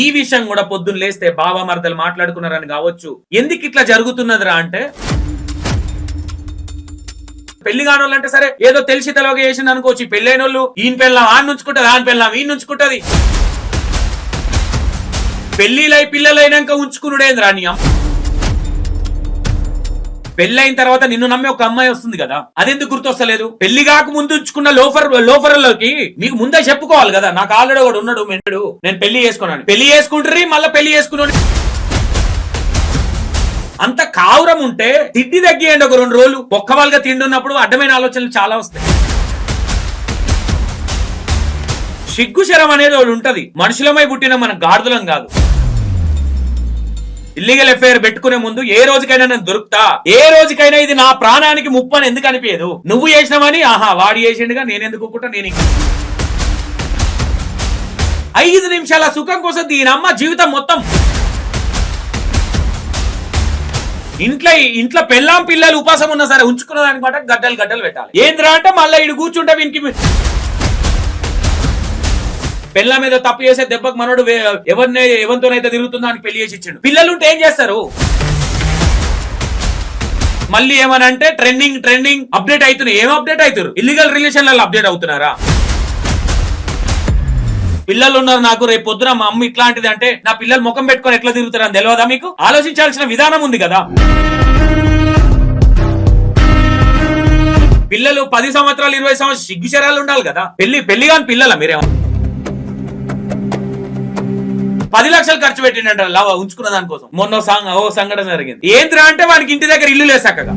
ఈ విషయం కూడా పొద్దున్న లేస్తే బాబా మరదలు మాట్లాడుకున్నారని కావచ్చు. ఎందుకు ఇట్లా జరుగుతున్నదిరా అంటే? పెళ్ళి కాని అంటే సరే ఏదో తెలిసి తెలవక చేసింది అనుకోవచ్చు. పెళ్ళైన వాళ్ళు ఈయన పెళ్ళాం ఆన్ నుంచుకుంటది ఆన్ పెళ్ళాం ఈయన నుంచుకుంటది పెళ్ళిలై పిల్లలైనాక ఉంచుకునుడేంద్రా నీ పెళ్ళైన తర్వాత నిన్ను నమ్మి ఒక అమ్మాయి వస్తుంది కదా అదెందుకు గుర్తొస్తలేదు? పెళ్ళి కాక ముందు ఉంచుకున్న లోఫర్ లోఫర్లోకి మీకు ముందే చెప్పుకోవాలి కదా నాకు ఆల్రెడీ ఒకడు ఉన్నాడు మెండు నేను పెళ్ళి చేసుకున్నాను. పెళ్ళి చేసుకుంటారు మళ్ళీ పెళ్ళి చేసుకున్నాడు. అంత కావురం ఉంటే తిడ్డి తగ్గియండి ఒక రెండు రోజులు. ఒక్క వాళ్ళగా తిండి ఉన్నప్పుడు అడ్డమైన ఆలోచనలు చాలా వస్తాయి. సిగ్గుశరం అనేది ఒకటి ఉంటది. మనుషులమై పుట్టిన మన గాడుదలం కాదు. ఇల్లీగల్ ఎఫ్ఐఆర్ పెట్టుకునే ముందు ఏ రోజుకైనా నేను దొరుకుతా? ఏ రోజుకైనా ఇది నా ప్రాణానికి ముప్పు అని ఎందుకు అనిపించదు? నువ్వు చేసినావని ఆహా వాడు చేసిండుగా నేను ఎందుకు ఒప్పుకుంటా? నేను ఐదు నిమిషాల సుఖం కోసం దీనమ్మ జీవితం మొత్తం. ఇంట్లో ఇంట్లో పెళ్ళాం పిల్లలు ఉపాసం ఉన్నా సరే ఉంచుకున్న దానికి మాట గడ్డలు గడ్డలు పెట్టాలి. ఏంద్రా అంటే మళ్ళీ ఇడు కూర్చుంటే వీనికి పెళ్ళ మీద తప్పు చేసే దెబ్బకు మనోడు వే- ఎవరిని ఎవరితోనైతే తిరుగుతుందో అని పెళ్ళి చేసి ఇచ్చిండు. పిల్లలుంటే ఏం చేస్తారు? మళ్ళీ ఏమనంటే ట్రెండింగ్ ట్రెండింగ్ అప్డేట్ అవుతున్నాయి. ఏం అప్డేట్ అవుతారు? ఇల్లీగల్ రిలేషన్లలో అప్డేట్ అవుతున్నారా? పిల్లలు ఉన్నారు నాకు రేపు పొద్దున మా అమ్మ ఇట్లాంటిది అంటే నా పిల్లలు ముఖం పెట్టుకొని ఎట్లా తిరుగుతారని తెలియదా మీకు? ఆలోచించాల్సిన విధానం ఉంది కదా. పిల్లలు పది సంవత్సరాలు ఇరవై సంవత్సరాలు సిగ్గుచరాలు ఉండాలి కదా. పెళ్ళి పెళ్ళి కాని పిల్లల మీరేమో? పది లక్షలు ఖర్చు పెట్టిండంట లవ ఉంచుకున్న దానికోసం. మొన్న ఓ ఓ సంఘటన జరిగింది. ఏంద్రా అంటే వానికి ఇంటి దగ్గర ఇల్లు లేసాకగా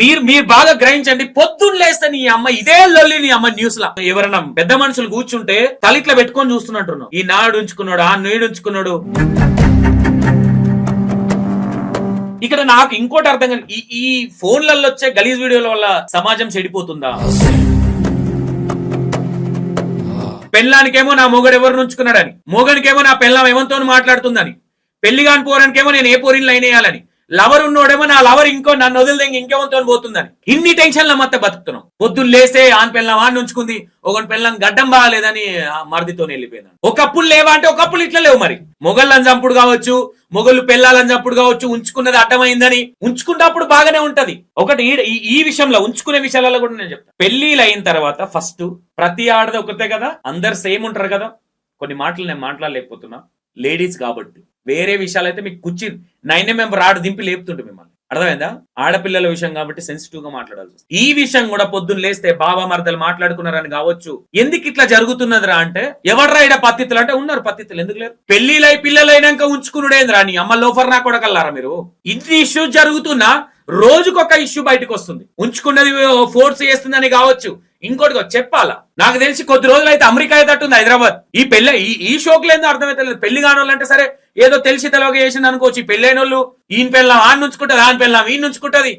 మీరు మీరు బాగా గ్రహించండి పొద్దున్న లేస్తే నీ అమ్మ ఇదే లొల్లి నీ అమ్మ న్యూస్ లా ఎవరైనా పెద్ద మనుషులు కూర్చుంటే తలిట్లా పెట్టుకొని చూస్తున్నట్టున్నావు. ఈ నాడు ఉంచుకున్నాడు ఆ నీడు ఉంచుకున్నాడు. ఇక్కడ నాకు ఇంకోటి అర్థం కానీ ఈ ఈ ఫోన్లలో వచ్చే గలీజ్ వీడియోల వల్ల సమాజం చెడిపోతుందా? పెళ్ళానికేమో నా మొగడు ఎవరు నుంచుకున్నాడని మోగనికేమో నా పెళ్ళాం ఎవరితో మాట్లాడుతుందని పెళ్ళి కాని పోరానికేమో నేను ఏ పోరిని లైన్ వేయాలని లవర్ ఉన్నోడేమో నా లవర్ ఇంకో నన్ను వదిలితే ఇంకేమంతో పోతుందని. ఇన్ని టెన్షన్ల మధ్య బతుకుతున్నాం. పొద్దున్న లేస్తే ఆన్ పెళ్ళం ఆన్ ఉంచుకుంది ఒక పెళ్ళం గడ్డం బాగాలేదని ఆ మరిదితో వెళ్ళిపోయింది ఒకప్పుడు లేవా అంటే ఒకప్పుడు ఇట్లా లేవు మరి. మొగళ్ళని చంపుడు కావచ్చు మొగళ్ళు పెళ్ళాలని చంపుడు కావచ్చు ఉంచుకున్నది అడ్డమైందని ఉంచుకున్నప్పుడు బాగానే ఉంటది. ఒకటి ఈ- ఈ- విషయంలో ఉంచుకునే విషయాలలో కూడా నేను చెప్తాను పెళ్ళిలు అయిన తర్వాత ఫస్ట్ ప్రతి ఆడది ఒకటే కదా అందరు సేమ్ ఉంటారు కదా. కొన్ని మాటలు నేను మాట్లాడలేకపోతున్నా. లేడీస్ కాబట్టి. వేరే విషయాలైతే మీకు కుర్చీ నైన్ ఎంఎం రాడు దింపి లేపుతుంటే మిమ్మల్ని. అర్థమైందా? ఆడపిల్లల విషయం కాబట్టి సెన్సిటివ్గా మాట్లాడాల్సి ఈ విషయం కూడా పొద్దున్న లేస్తే బాబా మరదలు మాట్లాడుకున్నారని కావచ్చు. ఎందుకు ఇట్లా జరుగుతున్నదిరా అంటే ఎవడ్రా ఇడ పత్తిత్తులు? అంటే ఉన్నారు పత్తిత్తులు. ఎందుకు లేరు? పెళ్ళిలై పిల్లలైనాక ఉంచుకునుడేంద్రా? నీ అమ్మ లోఫర్ నా కొడకల్లారా మీరు? ఇన్ని ఇష్యూస్ జరుగుతున్నా రోజుకొక ఇష్యూ బయటకు వస్తుంది ఉంచుకున్నది ఫోర్స్ చేస్తుందని కావచ్చు. ఇంకోటి చెప్పాలా? నాకు తెలిసి కొద్ది రోజులు అయితే అమెరికా ఉంది హైదరాబాద్. ఈ పెళ్ళి ఈ ఈ షోక్ లేదు అర్థమైతే పెళ్ళి కానోళ్ళంటే అంటే సరే ఏదో తెలిసి తెలవక చేసింది అనుకోవచ్చు పెళ్ళైన వాళ్ళు ఈయన పెళ్ళాం ఆన్ నుంచుకుంటది ఆన్ పెళ్ళాం ఈయన నుంచుకుంటది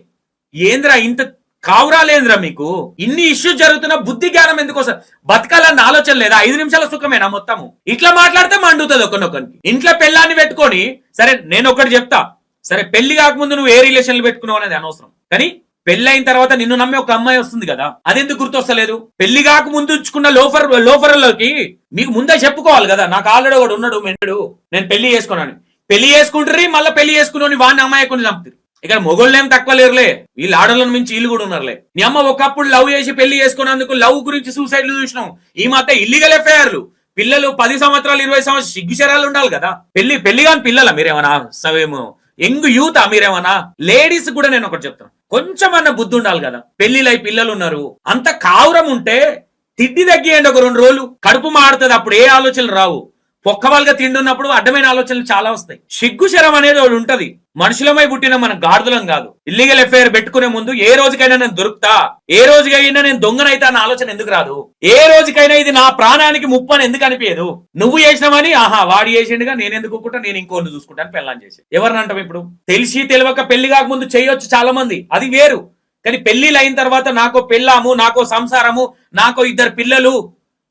ఏంద్రా ఇంత కావురాలేంద్రా మీకు? ఇన్ని ఇష్యూస్ జరుగుతున్నా బుద్ధి జ్ఞానం ఎందుకోసం బతకాలన్న ఆలోచన లేదా? ఐదు నిమిషాల సుఖమేనా మొత్తము? ఇట్లా మాట్లాడితే మండుతుంది ఒకనొకరికి ఇంట్లో పెళ్ళాన్ని పెట్టుకొని సరే నేను ఒకటి చెప్తా. సరే పెళ్ళి కాకముందు నువ్వు ఏ రిలేషన్లు పెట్టుకున్నావు అనేది అనవసరం. కానీ పెళ్ళైన తర్వాత నిన్ను నమ్మి ఒక అమ్మాయి వస్తుంది కదా? అదెందుకు గుర్తొస్తలేదు? పెళ్ళి కాక ముందు ఉంచుకున్న లోఫర్ లోఫర్లోకి మీకు ముందే చెప్పుకోవాలి కదా? నాకు ఆల్రెడీ ఒకడు ఉన్నాడు మెండు. నేను పెళ్ళి చేసుకున్నాను. పెళ్ళి చేసుకుంటారు మళ్ళీ పెళ్ళి చేసుకుని వాడిని అమ్మాయి కొన్ని చంపుతారు ఇక్కడ మొగోళ్ళేం తక్కువ లేరులే. వీళ్ళు ఆడోళ్ళని మించి వీళ్ళు కూడా ఉన్నారులే. నీ అమ్మ ఒకప్పుడు లవ్ చేసి పెళ్ళి చేసుకున్నందుకు లవ్ గురించి సూసైడ్లు చూసినాం. ఈ మధ్య ఇల్లీగల్ ఎఫ్ఐఆర్లు పిల్లలు పది సంవత్సరాలు ఇరవై సంవత్సరాలు సిగ్గుచరాలు ఉండాలి కదా? పెళ్ళి పెళ్ళి కాని పిల్లల మీరేమన్నా? సవేమో. యంగ్ యూత్ మీరేమన్నా? లేడీస్ కూడా నేను ఒకటి చెప్తాను కొంచెం అన్న బుద్ధి ఉండాలి కదా. పెళ్ళిలై పిల్లలు ఉన్నారు. అంత కావురం ఉంటే తిడ్డి తగ్గియండి ఒక రెండు రోజులు. కడుపు మాడుతుంది అప్పుడు ఏ ఆలోచనలు రావు. పొక్కవాళ్ళుగా తిండున్నప్పుడు అడ్డమైన ఆలోచనలు చాలా వస్తాయి. సిగ్గు శరం అనేది ఒకటి ఉంటది. మనుషులమై పుట్టిన మన గాడిదలం కాదు. ఇల్లీగల్ ఎఫ్ఐఆర్ పెట్టుకునే ముందు ఏ రోజుకైనా నేను దొరుకుతా. ఏ రోజుకైనా నేను దొంగనైతా అన్న ఆలోచన ఎందుకు రాదు? ఏ రోజుకైనా ఇది నా ప్రాణానికి ముప్పు అని ఎందుకు అనిపించదు? నువ్వు చేసినావని ఆహా వాడు చేసిండుగా నేను ఎందుకు ఒప్పుకుంటా నేను ఇంకోని చూసుకుంటాను పెళ్ళని చేసి ఎవరిని అంటాం ఇప్పుడు? తెలిసి తెలియక పెళ్ళి కాకముందు చేయొచ్చు చాలా మంది అది వేరు. కానీ పెళ్ళిలు అయిన తర్వాత నాకో పెళ్ళాము నాకో సంసారము నాకో ఇద్దరు పిల్లలు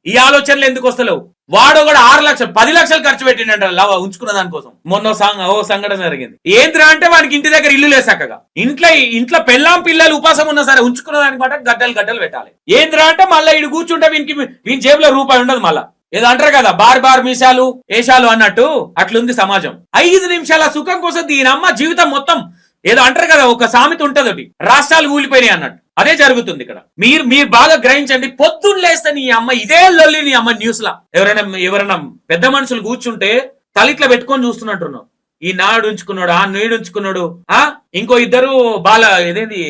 ఈ ఆలోచనలు ఎందుకు వస్తలేవు? వాడు కూడా ఆరు లక్షలు పది లక్షలు ఖర్చు పెట్టిండట లవ్ ఉంచుకున్న దానికోసం మొన్న సాంగ్ ఓ సంఘటన జరిగింది. ఏంద్రా అంటే వాడికి ఇంటి దగ్గర ఇల్లు లేసాకగా ఇంట్లో ఇంట్లో పెళ్ళాం పిల్లలు ఉపాసం ఉన్నా సరే ఉంచుకున్న దానికి మాట గడ్డలు గడ్డలు పెట్టాలి. ఏంద్రా అంటే మళ్ళీ ఇడు కూర్చుంటే వీనికి వీని జేబులో రూపాయి ఉండదు మళ్ళా. ఏదో అంటారు కదా బార్ బార్ మీసాలు ఏషాలు అన్నట్టు అట్లుంది సమాజం. ఐదు నిమిషాల సుఖం కోసం దీని అమ్మ జీవితం మొత్తం ఏదో అంటారు కదా ఒక సామెత ఉంటది ఒకటి రాష్ట్రాలు కూలిపోయినాయి అన్నట్టు. అదే జరుగుతుంది ఇక్కడ. మీరు మీరు బాగా గ్రహించండి పొద్దున్న లేస్తే నీ అమ్మ ఇదే లొల్లి నీ అమ్మ న్యూస్ లా. ఎవరైనా ఎవరైనా పెద్ద మనుషులు కూర్చుంటే తలిట్ల పెట్టుకొని చూస్తున్నట్టున్నావు. ఈ నాడు ఉంచుకున్నాడు ఆ నీడు ఉంచుకున్నాడు ఆ? ఇంకో ఇద్దరు బాల ఇదేంది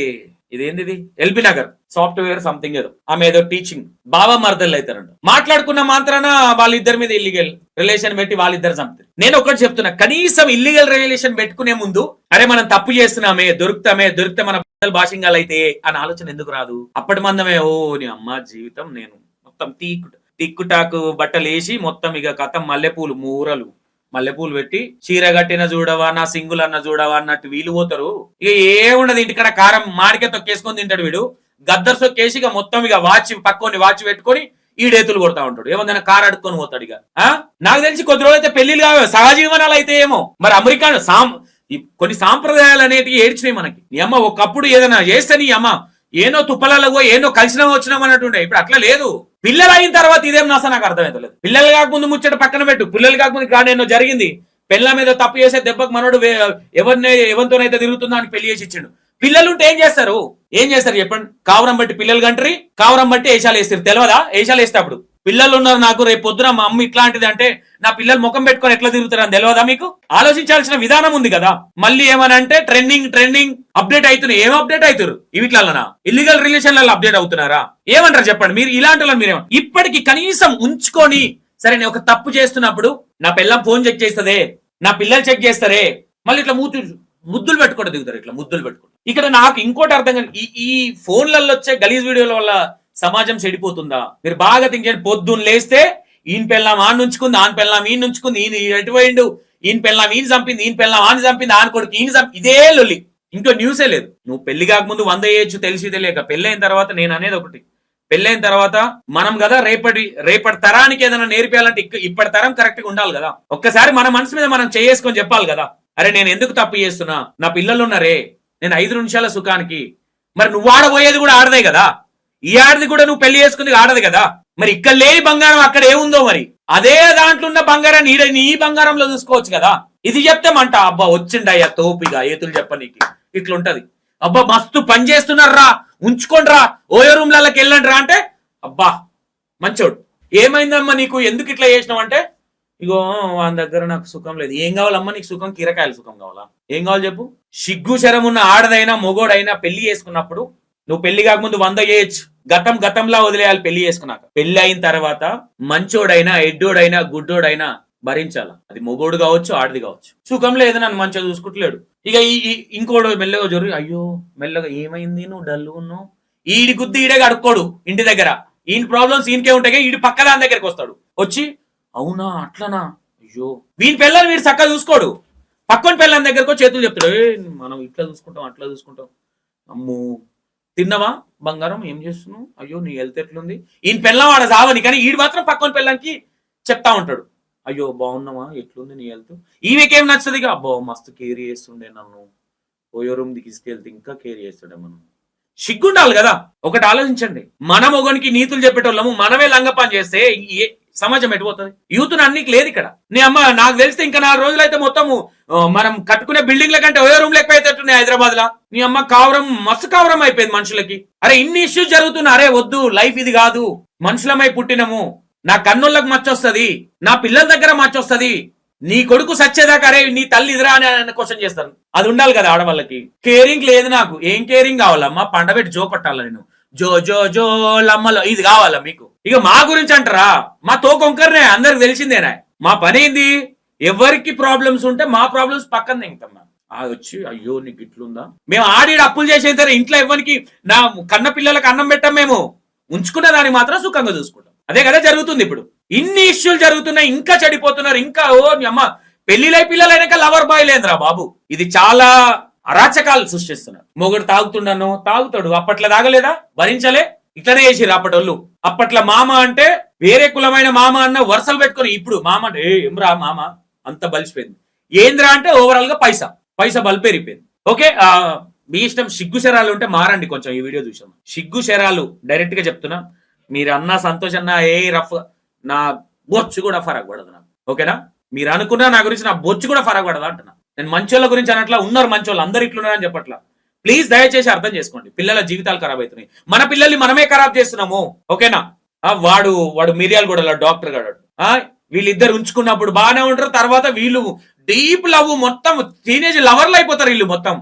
ఇదేంది ఇది ఎల్బీ నగర్. సాఫ్ట్వేర్ సంథింగ్ ఏదో. ఆమె ఏదో టీచింగ్ బావ మరదలు అవుతారంట. మాట్లాడుకున్న మాత్రాన వాళ్ళిద్దరి మీద ఇల్లీగల్ రిలేషన్ పెట్టి వాళ్ళిద్దరు చంపుతారు. నేను ఒకటి చెప్తున్నా కనీసం ఇల్లీగల్ రిలేషన్ పెట్టుకునే ముందు అరే మనం తప్పు చేస్తున్నామే దొరుకుతామే దొరికితే మన పిల్లలు భాషింగాలు అయితే అని ఆలోచన ఎందుకు రాదు? అప్పటి మందమే ఓ నీ అమ్మ జీవితం నేను మొత్తం తీక్కు టిక్కుటాకు బట్టలు వేసి మొత్తం ఇక కథం మల్లెపూలు మూరలు. మల్లెపూలు పెట్టి చీర కట్టిన చూడవా నా సింగులు అన్న చూడవా అన్నట్టు వీలు పోతారు. ఇక ఏముండదు ఇంటికాడ కారం మాడికే తొక్కేసుకొని తింటాడు వీడు. గద్దర్ సొక్కేసి ఇక మొత్తం ఇక వాచ్ పక్కని వాచ్ పెట్టుకొని ఈడేతులు కొడతా ఉంటాడు. ఏమన్నా కారు అడుక్కొని పోతాడు ఇక. ఆ? నాకు తెలిసి కొద్ది రోజులైతే పెళ్ళిలు కావే సహజీవనాలు అయితే ఏమో. మరి అమెరికా సాం కొన్ని సాంప్రదాయాలు అనేటివి ఏడ్చినాయి మనకి. నీ అమ్మ ఒకప్పుడు ఏదైనా చేస్తే నీ అమ్మ ఏనో తుప్పలలో ఏనో కలిసినా వచ్చినాం అన్నట్టుండే ఇప్పుడు అట్లా లేదు. పిల్లలు అయిన తర్వాత ఇదేం నాస నాకు అర్థమవుతలేదు పిల్లలు కాకముందు ముచ్చట పక్కన పెట్టు. పిల్లలు కాకముందు కాడ ఎన్నో జరిగింది. పెళ్ళ మీద తప్పు చేసే దెబ్బకు మనోడు ఎవరిని ఎవరితోనైతే తిరుగుతుందో అని పెళ్ళి చేసి ఇచ్చిండు. పిల్లలు ఉంటే ఏం చేస్తారు? ఏం చేస్తారు చెప్పండి? కావరం బట్టి పిల్లలు కంటరి కావరం బట్టి ఏషాలు వేస్తారు. తెలియదా ఏషాలు వేస్తే అప్పుడు. పిల్లలు ఉన్నారు నాకు రేపు పొద్దున మా అమ్మ ఇట్లాంటిది అంటే నా పిల్లలు ముఖం పెట్టుకొని ఎట్లా తిరుగుతారు అని తెలియదా మీకు? ఆలోచించాల్సిన విధానం ఉంది కదా. మళ్ళీ ఏమనంటే ట్రెండింగ్ ట్రెండింగ్ అప్డేట్ అవుతున్నాయి ఏం అప్డేట్ అవుతారు వీటిలలోనా? ఇల్లీగల్ రిలేషన్లలో అప్డేట్ అవుతున్నారా? ఏమంటారు చెప్పండి? మీరు ఇలాంటి వాళ్ళు మీరేమో ఇప్పటికి కనీసం ఉంచుకొని సరే నేను ఒక తప్పు చేస్తున్నప్పుడు నా పిల్లం ఫోన్ చెక్ చేస్తదే నా పిల్లలు చెక్ చేస్తారే మళ్ళీ ఇట్లా మూతు ముద్దులు పెట్టుకుంటూ దిగుతారు ఇట్లా ముద్దులు పెట్టుకుంటారు ఇక్కడ నాకు ఇంకోటి అర్థం కానీ ఈ ఈ ఫోన్లలో వచ్చే గలీజ్ వీడియోల వల్ల సమాజం చెడిపోతుందా? మీరు బాగా థింక్ చేయండి. పొద్దున్న లేస్తే ఈయన పెళ్ళాం ఆన్ నుంచుకుంది ఆన్ పెళ్ళాం ఈయన నుంచుకుంది ఈయన ఎటువైండు ఈయన పెళ్ళాం ఈయన చంపింది ఈయన పెళ్ళాం ఆని చంపింది ఆన్ కొడుకు ఈయన చంపి ఇదే లొల్లి. ఇంకో న్యూసే లేదు. నువ్వు పెళ్ళి కాకముందు వంద వేయచ్చు తెలిసి తెలియక. పెళ్ళైన తర్వాత నేను అనేది ఒకటి. పెళ్ళైన తర్వాత మనం కదా రేపటి రేపటి తరానికి ఏదైనా నేర్పించాలంటే ఇప్పటి తరం కరెక్ట్గా ఉండాలి కదా. ఒక్కసారి మన మనసు మీద మనం చేసుకొని చెప్పాలి కదా. అరే నేను ఎందుకు తప్పు చేస్తున్నా? నా పిల్లలు ఉన్నారే. నేను ఐదు నిమిషాల సుఖానికి. మరి నువ్వు ఆడబోయేది కూడా ఆడదే కదా? ఈ ఆడది కూడా నువ్వు పెళ్ళి చేసుకుంది ఆడదు కదా? మరి ఇక్కడ లేని బంగారం అక్కడ ఏముందో మరి? అదే దాంట్లో ఉన్న బంగారాన్ని ఈడ నీ బంగారంలో చూసుకోవచ్చు కదా? ఇది చెప్తే మంట అబ్బా వచ్చిండయ్యా తోపిగా ఏతులు చెప్పనీకి ఇట్లుంటది. అబ్బా మస్తు పని చేస్తున్నారా ఉంచుకోండి రా ఓయో రూమ్లకి వెళ్ళండి రా అంటే అబ్బా మంచోడు ఏమైందమ్మా నీకు? ఎందుకు ఇట్లా చేసినావు? అంటే ఇగో వాని దగ్గర నాకు సుఖం లేదు. ఏం కావాలమ్మా నీకు సుఖం? కీరకాయల సుఖం కావాలా? ఏం కావాలి చెప్పు? సిగ్గు శరం ఉన్న ఆడదైనా మొగోడైనా పెళ్ళి చేసుకున్నప్పుడు నువ్వు పెళ్ళి కాకముందు వంద చేయొచ్చు. గతం గతంలా వదిలేయాలి పెళ్ళి చేసుకున్నాక. పెళ్ళి అయిన తర్వాత మంచోడైనా ఎడ్డోడైనా గుడ్డోడైనా భరించాల? అది మొగోడు కావచ్చు ఆడది కావచ్చు. సుఖం లేదు నన్ను మంచిగా చూసుకుంటలేడు. ఇక ఈ ఇంకోడు మెల్లగా జరుగు అయ్యో మెల్లగా ఏమైంది? నువ్వు డల్లు ఉన్నావు. ఈడి గుద్ది ఈడే కడుక్కోడు ఇంటి దగ్గర. ఈయన ప్రాబ్లమ్స్ ఈయనకే ఉంటాయి ఈడి పక్క దాని దగ్గరికి వస్తాడు. వచ్చి అవునా? అట్లనా? అయ్యో. వీని పిల్లలు వీడు చక్కగా చూసుకోడు. పక్కన పిల్లల దగ్గరకు చేతులు చెప్తాడు. "ఏ, మనం ఇట్లా చూసుకుంటాం అట్లా చూసుకుంటాం. అమ్మో తిన్నవా? బంగారం ఏం చేస్తున్నావు? అయ్యో నీ హెల్త్ ఎట్లుంది? ఈయన పిల్లం వాడ సావని కానీ ఈడు మాత్రం పక్కన పిల్లానికి చెప్తా ఉంటాడు. అయ్యో బాగున్నావా? ఎట్లుంది నీ హెల్త్? ఈమెకేం నచ్చదు ఇక అబ్బో మస్తు కేర్ చేస్తుండే నన్ను. ఓయో రూమ్ తీసుకెళ్తే ఇంకా కేర్ చేస్తుండే మనం సిగ్గుండాలి కదా? ఒకటి ఆలోచించండి. మన మొగనికి నీతులు చెప్పేటోళ్ళము మనమే లంగపాన్ చేస్తే ఏ సమాజం ఎటుపోతుంది యూత్ అన్నికి లేదు ఇక్కడ. నీ అమ్మ నాకు తెలిస్తే ఇంకా నాలుగు రోజులు అయితే మొత్తము మనం కట్టుకునే బిల్డింగ్ల కంటే ఓయో రూమ్ లేకపోయేటట్టున్నాయి హైదరాబాద్ లా నీ అమ్మ కావరం మస్తు కావరం అయిపోయింది మనుషులకి. అరే ఇన్ని ఇష్యూస్ జరుగుతున్నా అరే వద్దు లైఫ్ ఇది కాదు. మనుషులమై పుట్టినము. నా కన్నులకు మచ్చొస్తది. నా పిల్లల దగ్గర మచ్చొస్తుంది. నీ కొడుకు సచ్చేదాకా అరే నీ తల్లి ఇదిరా అని క్వశ్చన్ చేస్తారు. అది ఉండాలి కదా ఆడవాళ్ళకి. కేరింగ్ లేదు నాకు. ఏం కేరింగ్ కావాలమ్మా పండబెట్టి జో కొట్టాల నేను? జో జో జో లమ్మలో. ఇది కావాలా మీకు? ఇక మా గురించి అంటారా? మా తోకొంకర్నే అందరికి తెలిసిందేనా? మా పని ఏంది? ఎవరికి ప్రాబ్లమ్స్ ఉంటే మా ప్రాబ్లమ్స్ పక్కన దింగుతాం ఆ వచ్చి అయ్యో నీకు ఇట్లుందా? మేము ఆడి అప్పులు చేసేది ఇంట్లో ఎవరికి నా కన్న పిల్లలకు అన్నం పెట్టాం మేము? ఉంచుకున్న దాన్ని మాత్రం సుఖంగా చూసుకుంటాం. అదే కదా జరుగుతుంది ఇప్పుడు. ఇన్ని ఇష్యూలు జరుగుతున్నాయి ఇంకా చెడిపోతున్నారు ఇంకా ఓ నీ అమ్మ పెళ్ళిలై పిల్లలైనాక లవర్ బాయ్ లేదురా బాబు. ఇది చాలా అరాచకాలు సృష్టిస్తున్నారు. మొగుడు తాగుతుండను తాగుతాడు. అప్పట్లో తాగలేదా? భరించలే. ఇట్లనే చేసిరు అప్పటోళ్ళు. అప్పట్లో మామ అంటే వేరే కులమైన మామ అన్న వరుసలు పెట్టుకొని ఇప్పుడు మామ అంటే ఏమ్రా మామ? అంత బలిసిపోయింది. ఏంద్రా అంటే ఓవరాల్గా పైసా. పైసా బలిపేరిపోయింది ఓకే మీ ఇష్టం సిగ్గు శరాలు ఉంటే మారండి కొంచెం ఈ వీడియో చూసాం. సిగ్గు శరాలు డైరెక్ట్గా చెప్తున్నా. మీరు అన్న సంతోష్ అన్న ఏ రఫ్ నా బొచ్చు కూడా ఫరక్ పడదు నాకు. ఓకేనా? మీరు అనుకున్నా నా గురించి నా బొచ్చు కూడా ఫరక్ పడదు అంటున్నా. నేను మంచోళ్ళ గురించి అనట్లా ఉన్నారు మంచోళ్ళు అందరు ఇట్లున్నారని చెప్పట్లా. ప్లీజ్ దయచేసి అర్థం చేసుకోండి. పిల్లల జీవితాలు ఖరాబ్ అవుతున్నాయి. మన పిల్లల్ని మనమే ఖరాబ్ చేస్తున్నాము. ఓకేనా? వాడు వాడు మిరియాలు కూడా డాక్టర్ గాడు. వీళ్ళిద్దరు ఉంచుకున్నప్పుడు బాగానే ఉంటారు తర్వాత వీళ్ళు డీప్ లవ్ మొత్తం టీనేజ్ లవర్లు అయిపోతారు వీళ్ళు మొత్తం.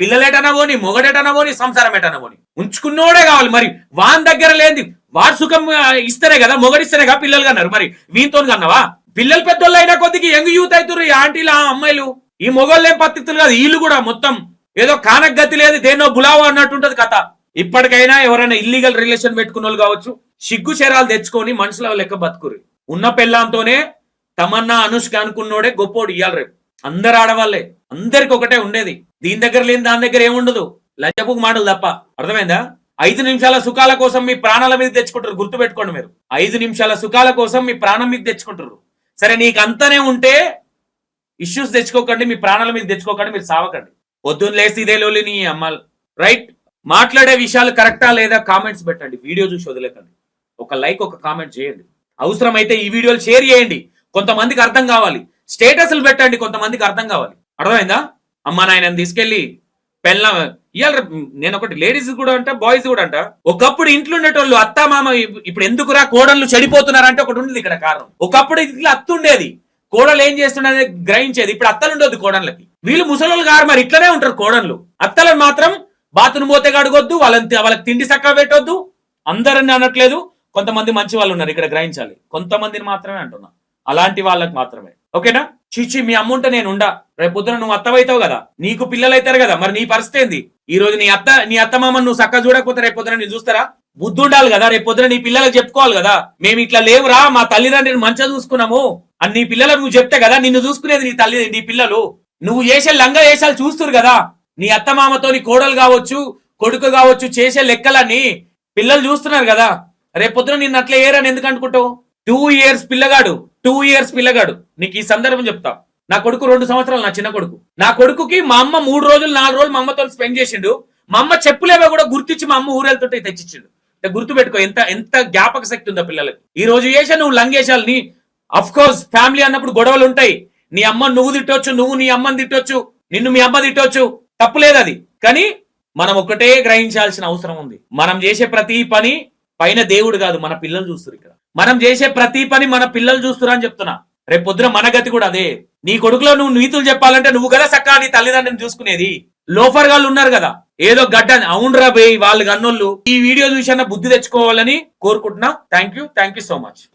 పిల్లలేటనా పోని మొగడేటనా పోని సంసారం ఎటనా పోని. ఉంచుకున్నోడే కావాలి మరి. వాని దగ్గర లేని వాడు సుఖం ఇస్తేనే కదా మొగడిస్తేనే కదా పిల్లలు కన్నారు. మరి వీంతో కన్నావా? పిల్లలు పెద్దోళ్ళు అయినా కొద్దికి యంగ్ యూత్ అవుతారు ఈ ఆంటీలు ఆ అమ్మాయిలు. ఈ మొగోళ్ళేం ఏం కాదు వీళ్ళు కూడా మొత్తం ఏదో కానక్ గతి లేదు దేన్నో బులావా అన్నట్టుంటది కథ. ఇప్పటికైనా ఎవరైనా ఇల్లీగల్ రిలేషన్ పెట్టుకున్న కావచ్చు సిగ్గు శరాలు తెచ్చుకొని మనుషుల లెక్క బతుకురు ఉన్న పెళ్ళాంతోనే తమన్నా అనుష్క అనుకున్నోడే గొప్పోడు ఇయ్యాలి రేపు. అందరు ఆడవాళ్ళే అందరికి ఒకటే ఉండేది. దీని దగ్గర లేని దాని దగ్గర ఏముండదు? లంచపుకు మాటలు తప్ప. అర్థమైందా? ఐదు నిమిషాల సుఖాల కోసం మీ ప్రాణాల మీద తెచ్చుకుంటారు గుర్తు పెట్టుకోండి మీరు. ఐదు నిమిషాల సుఖాల కోసం మీ ప్రాణం మీద తెచ్చుకుంటారు. సరే నీకు అంతనే ఉంటే ఇష్యూస్ తెచ్చుకోకండి మీ ప్రాణాల మీద తెచ్చుకోకండి మీరు సావకండి. పొద్దున్న లేసి ఇదే లోలి నీ అమ్మాలు. రైట్ మాట్లాడే విషయాలు కరెక్టా లేదా కామెంట్స్ పెట్టండి. వీడియో చూసి వదిలేకండి. ఒక లైక్ ఒక కామెంట్ చేయండి. అవసరమైతే ఈ వీడియోలు షేర్ చేయండి. కొంతమందికి అర్థం కావాలి. స్టేటస్లు పెట్టండి కొంతమందికి అర్థం కావాలి. అర్థమైందా? అమ్మ నాయనని తీసుకెళ్ళి పెళ్ళ ఇవాళ నేను ఒకటి లేడీస్ కూడా అంట బాయ్స్ కూడా అంట. ఒకప్పుడు ఇంట్లో ఉండేటోళ్ళు అత్త మామ ఇప్పుడు ఎందుకురా కోడళ్ళు చెడిపోతున్నారంటే ఒకటి ఉండేది ఇక్కడ కారణం. ఒకప్పుడు ఇట్లా అత్తుండేది. కోడలు ఏం చేస్తున్నది గ్రహించేది ఇప్పుడు అత్తలు ఉండొద్దు కోడళ్ళకి. వీళ్ళు ముసలోళ్ళు గారు మరి ఇట్లనే ఉంటారు కోడళ్ళు. అత్తలను మాత్రం బాత్రూమ్ పోతే కడగొద్దు వాళ్ళని వాళ్ళకి తిండి చక్కగా పెట్టొద్దు. అందరిని అనట్లేదు. కొంతమంది మంచి వాళ్ళు ఉన్నారు ఇక్కడ గ్రహించాలి కొంతమందిని మాత్రమే అంటున్నా. అలాంటి వాళ్ళకి మాత్రమే. ఓకేనా? చిచి మీ అమ్ముంటే నేను ఉండా. రేపు పొద్దున నువ్వు అత్తవైతావు కదా. నీకు పిల్లలు అవుతారు కదా. మరి నీ పరిస్థితి ఏంది? ఈ రోజు నీ అత్త నీ అత్త నువ్వు చక్కగా చూడకపోతే రేపు పొద్దున నేను చూస్తారా? బుద్ధి ఉండాలి కదా? రేపు పొద్దున నీ పిల్లలకు చెప్పుకోవాలి కదా? మేము ఇట్లా లేవురా మా తల్లిదండ్రిని మంచిగా చూసుకున్నాము. అని నీ పిల్లలకు నువ్వు చెప్తే కదా నిన్ను చూసుకునేది నీ తల్లి నీ పిల్లలు. నువ్వు చేసే లంగ వేషాలు చూస్తురు కదా? నీ అత్తమామతో నీ కోడలు కావచ్చు కొడుకు కావచ్చు చేసే లెక్కలన్నీ పిల్లలు చూస్తున్నారు కదా? రేపు పొద్దున నిన్ను అట్లా ఏరని ఎందుకు అనుకుంటావు? టూ ఇయర్స్ పిల్లగాడు టూ ఇయర్స్ పిల్లగాడు. నీకు ఈ సందర్భం చెప్తా. నా కొడుకు రెండు సంవత్సరాలు నా చిన్న కొడుకు. నా కొడుకుకి మా అమ్మ మూడు రోజులు నాలుగు రోజులు మా అమ్మతో స్పెండ్ చేసిండు. మా అమ్మ చెప్పులేవో కూడా గుర్తించి మా అమ్మ ఊరెళ్తుంటే తెచ్చిచ్చిండు. గుర్తుపెట్టుకో గుర్తు పెట్టుకో ఎంత ఎంత జ్ఞాపక శక్తి ఉందో పిల్లలకి. ఈ రోజు చేసా నువ్వు లంగేశాలు నీ అఫ్ కోర్స్ ఫ్యామిలీ అన్నప్పుడు గొడవలు ఉంటాయి. నీ అమ్మ నువ్వు తిట్టొచ్చు నువ్వు నీ అమ్మని తిట్టొచ్చు నిన్ను మీ అమ్మ తిట్టొచ్చు. తప్పులేదు అది. కానీ మనం ఒకటే గ్రహించాల్సిన అవసరం ఉంది. మనం చేసే ప్రతి పని పైన దేవుడు కాదు మన పిల్లలు చూస్తారు ఇక్కడ. మనం చేసే ప్రతి పని మన పిల్లలు చూస్తురా అని చెప్తున్నా. రేపు పొద్దున మన గతి కూడా అదే. నీ కొడుకులో నువ్వు నీతులు చెప్పాలంటే నువ్వు కదా సక్క నీ తల్లిదండ్రులను చూసుకునేది. లోఫర్ గాళ్ళు ఉన్నారు కదా. ఏదో గడ్డ అవునరా బే వాళ్ళు గన్నోళ్ళు. ఈ వీడియో చూసిన బుద్ధి తెచ్చుకోవాలని కోరుకుంటున్నా. Thank you thank you so much